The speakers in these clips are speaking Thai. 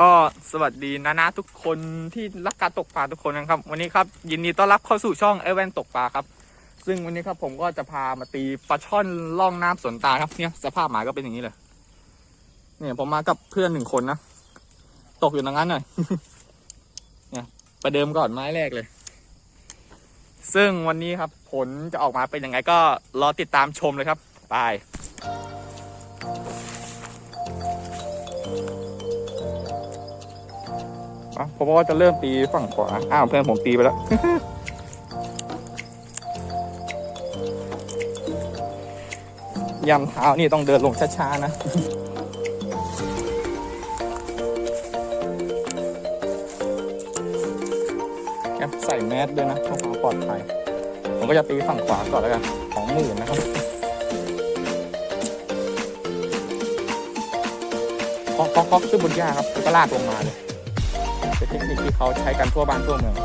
ก็สวัสดีนะนะทุกคนที่รักการตกปลาทุกคนนะครับ วันนี้ครับยินดีต้อนรับเข้าสู่ช่องไอแวนตกปลาครับ ซึ่งวันนี้ครับผมก็จะพามาตีปลาช่อนล่องน้ำสวนตาครับเนี่ยสภาพหมาก็เป็นอย่างนี้เลยเนี่ยผมมากับเพื่อนหนึ่งคนนะตกอยู่ตรงนั้นหน่อยเนี่ยประเดิมก่อนไม้แรกเลย ซึ่งวันนี้ครับ ผลจะออกมาเป็นยังไงก็รอติดตามชมเลยครับไป อะผมว่าจะเริ่มตีฝั่งขวา อ้าวเพื่อนผมตีไปแล้ว ยำเท้านี่ต้องเดินลงช้าๆนะแอบใส่แมสด้วยนะเพื่อความปลอดภัย ผมก็จะตีฝั่งขวาก่อนแล้วกันของหมื่นนะครับคาะเคาะเคาะขึ้นบนหญ้าครับแล้วก็ลากลงมาเลย เทคนิคที่เขาใช้กันทั่วบ้านทั่วเมือง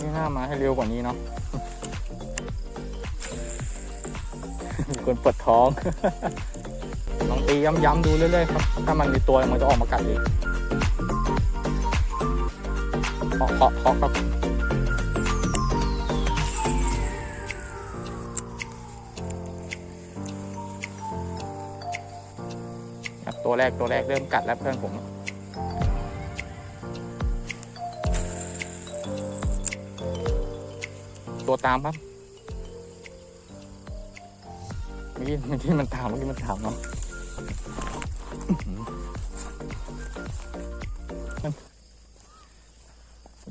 นี่น่ามาให้เร็วกว่านี้เนาะมีคนปวดท้องลองตีย้ำๆดูเรื่อยๆครับ ถ้ามันมีตัวมันจะออกมากัดเอง เคาะเคาะเคาะครับครับตัวแรกตัวแรกเริ่มกัดแล้วเพื่อนผมตัวตามครับเมื่อกี้เมื่อกี้มันตามเมื่อกี้มันตามเนาะ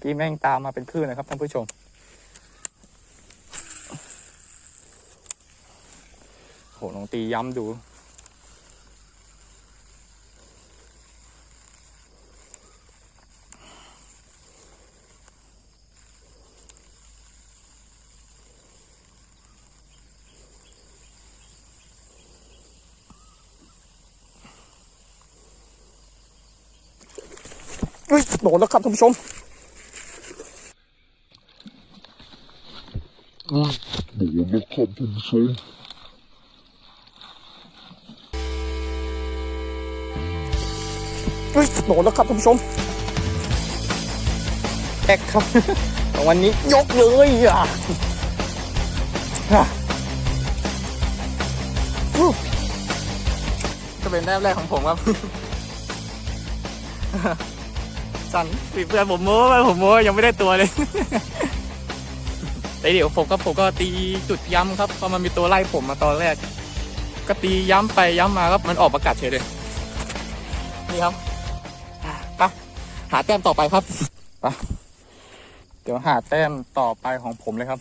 กี้แม่งตามมาเป็นคลื่นนะครับท่านผู้ชม โหลองตีย้ำดูเฮ้ยโดนแล้วครับท่านผู้ชม โดนแล้วครับท่านผู้ชมเฮ้ยโดนแล้วครับท่านผู้ชมแอกครับ วันนี้ยกเลยอะอะอู้ก็เป็นแรกแรกของผมครับสั่นสิเพื่อนผมโม้ไปผมโม้ยังไม่ได้ตัวเลย แต่เดี๋ยวผมก็ผมก็ตีจุดย้ำครับพอมันมีตัวไล่ผมมาตอนแรก ก็ตีย้ำไปย้ำมาครับมันออกประกาศเฉยเลย นี่ครับไปหาแต้มต่อไปครับไปเดี๋ยวหาแต้มต่อไปของผมเลยครับ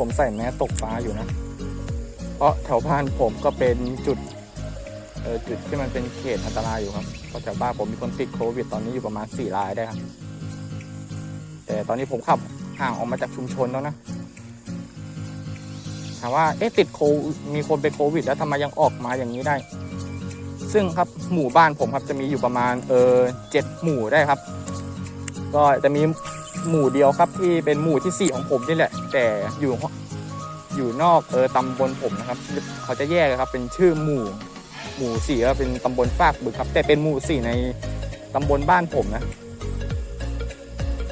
ผมใส่แมสตกปลาอยู่นะ เพราะแถวบ้านผมก็เป็นจุดเออจุดที่มันเป็นเขตอันตรายอยู่ครับเพราะแถวบ้านผมมีคนติดโควิดตอนนี้อยู่ประมาณสี่รายได้ครับ แต่ตอนนี้ผมขับห่างออกมาจากชุมชนแล้วนะถามว่าเอ๊ะติดโควิดมีคนเป็นโควิด แล้วทำไมยังออกมาอย่างนี้ได้ ซึ่งครับหมู่บ้านผมครับจะมีอยู่ประมาณเออเจ็ดหมู่ได้ครับ ก็จะมี หมู่เดียวครับที่เป็นหมู่ที่สี่ของผมนี่แหละ แต่อยู่อยู่นอกเออตำบลผมนะครับ เขาจะแยกครับเป็นชื่อหมู่หมู่สี่ก็เป็นตำบลฟากบึกครับ แต่เป็นหมู่สี่ในตำบลบ้านผมนะ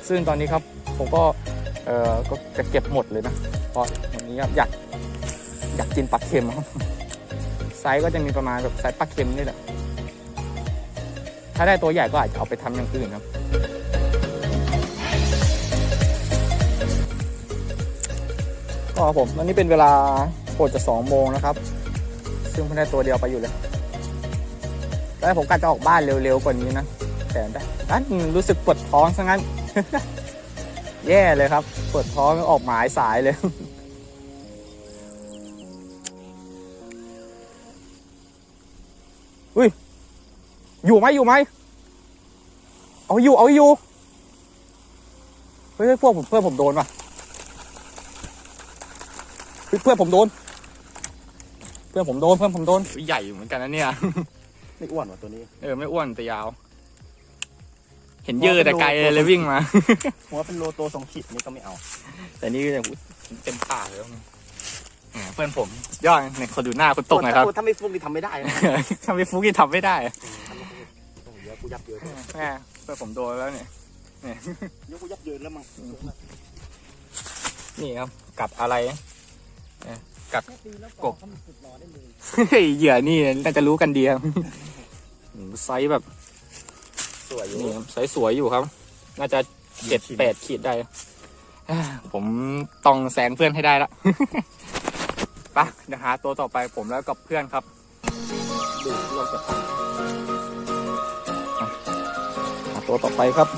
ซึ่งตอนนี้ครับผมก็เออก็จะเก็บหมดเลยนะเพราะวันนี้ครับอยากอยากกินปลาเค็มครับไซส์ก็จะมีประมาณแบบไซส์ปลาเค็มนี่แหละถ้าได้ตัวใหญ่ก็อาจจะเอาไปทำอย่างอื่นครับ ก็ครับผมตอนนี้เป็นเวลาโคจะสองโมงนะครับ ซึ่งเพิ่งได้ตัวเดียวไปอยู่เลยแล้ผมกะจะออกบ้านเร็วๆกว่านี้นะแต่ได้ันรู้สึกปวดท้องซะงั้น แย่เลยครับปวดท้องออกหมายสายเลยอุ้ยอยู่ไหมอยู่ไหมเอาอยู่เอาอยู่เฮ้ยพวกผมเพื่อนผมโดนว่ะ เฮ้ยเพื่อนผมโดน เพื่อนผมโดนเพื่อนผมโดนใหญ่อยู่เหมือนกันนะเนี่ย ไม่อ้วนว่ะตัวนี้ เออไม่อ้วนแต่ยาว เห็นเยอะแต่ไกลเลยวิ่งมา หัวเป็นโลโตสองขีดนี่ก็ไม่เอา แต่นี่ก็ยังอุ๊ยเต็มป่าเลยครับแหมเพื่อนผมยอดเนี่ยคนดูหน้าคนตกหนะครับถ้าไม่ฟุกนี่ทำไม่ได้นะทำไมฟุกที่ทำไม่ได้เดี๋ยวกูยับเยินแม่เพื่อนผมโดนแล้วเนี่ยเดี๋ยวกูยับเยินแล้วมั้งนี่ครับกับอะไรเอ่อ กับกบเขามีสุดรอได้เลยเฮ้ยเหยื่อนี่น่าจะรู้กันดีครับอืมไซส์แบบ สวยอยู่นี่ครับไซส์สวยอยู่ครับ น่าจะเจ็ดแปดขีดได้อ่าผมต้องแซงเพื่อนให้ได้ละไปะเดี๋ยวหาตัวต่อไปผมแล้วกับเพื่อนครับดูลองจับตังหาตัวต่อไปครับ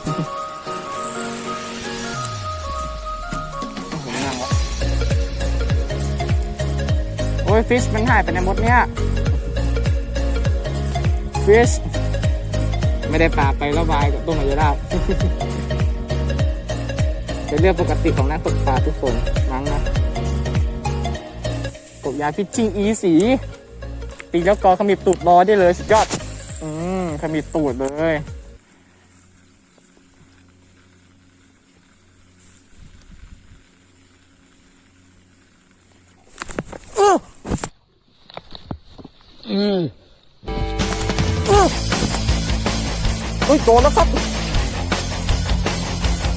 ยฟิชมันหายไปในมดเนี่ยฟิชไม่ได้ปลาไประบายกับต้นมะยราบเป็นเรื่องปกติของนักตกปลาทุกคนมั้งนะตกยาฟิชชิ่งอีสีตีแล้วกอขมิบตูดรอได้เลยสุดยอด อืมขมิบตูดเลย อืมเฮ้ยโดนแล้วครับ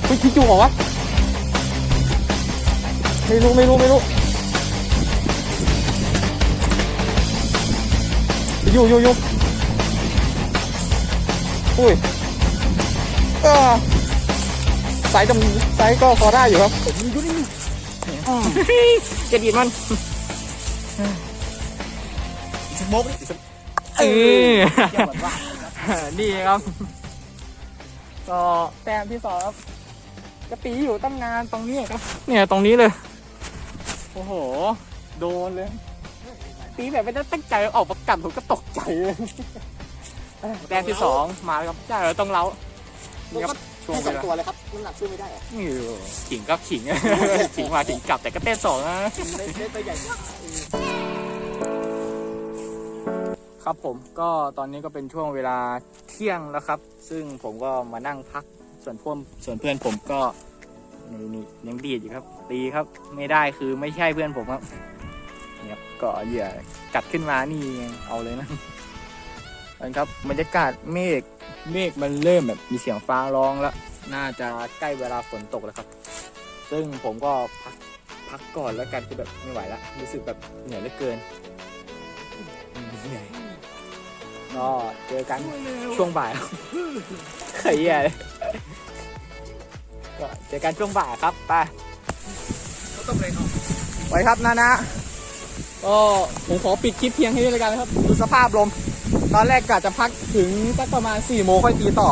เฮ้ยคิดอยู่เหรอวะไม่รู้ไม่รู้ไม่รู้อยู่อยู่อยู่อุ้ยเออไซส์ดำไซส์ก็พอได้อยู่ครับอยู่อยู่นี่จะดีดมัน สโมกนี่สเออเที่ยวเหมือนว่านี่ครับ ก็แต้มที่สองครับกระปีอยู่ตั้งนานตรงนี้ครับ เนี่ยตรงนี้เลย โอ้โห โดนเลย ตีแบบไม่ได้ตั้งใจออกประกันผมก็ตกใจเลยแต้มที่สองมาแล้วครับใช่เราต้องเล้านี่ครับช่วงให้เวสองลา ตัวเลยครับน้ำหนักสู้ไม่ได้อะนี่ขิงก็ขิง ขิงมาขิงกลับแต่ก็เต้นสองนะ ได้ได้ตัวใหญ่มาก ครับผมก็ตอนนี้ก็เป็นช่วงเวลาเที่ยงแล้วครับ ซึ่งผมก็มานั่งพักส่วนพวกส่วนเพื่อนผมก็นี่นี่ยังดีดอยู่ครับ ตีครับไม่ได้คือไม่ใช่เพื่อนผมครับเนี่ครับก็เหยื่อกัดขึ้นมานี่เอาเลยนะนะครับบรรยากาศเมฆเมฆมันเริ่มแบบมีเสียงฟ้าร้องแล้วน่าจะใกล้เวลาฝนตกแล้วครับ ซึ่งผมก็พักพักก่อนแล้วกันคือแบบไม่ไหวแล้วรู้สึกแบบเหนื่อยเหลือเกินเหนื่อย ก็เจอกันช่วงบ่ายเคยแย่เลยก็เจอกันช่วงบ่ายครับไปต้องเลยเอาไว้ครับนะนะก็ผมขอปิดคลิปเพียงแค่นี้เลยกันนะครับดูสภาพลม ตอนแรกกะจะพักถึงสักประมาณ4ี่โมงค่อยตีต่อ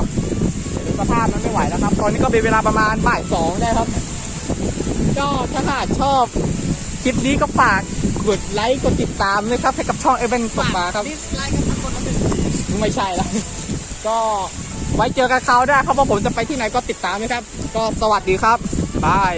ดูสภาพมันไม่ไหวแล้วครับ ตอนนี้ก็เป็นเวลาประมาณบ่ายสองได้ครับ ก็ถ้าหากชอบคลิปนี้ก็ฝากกดไลค์กดติดตามด้วยครับ ให้กับช่องเอเวนตกมาครับ ไม่ใช่แล้ว ก็ไว้เจอกันคราวหน้าครับว่าผมจะไปที่ไหนก็ติดตามนะครับ ก็สวัสดีครับบาย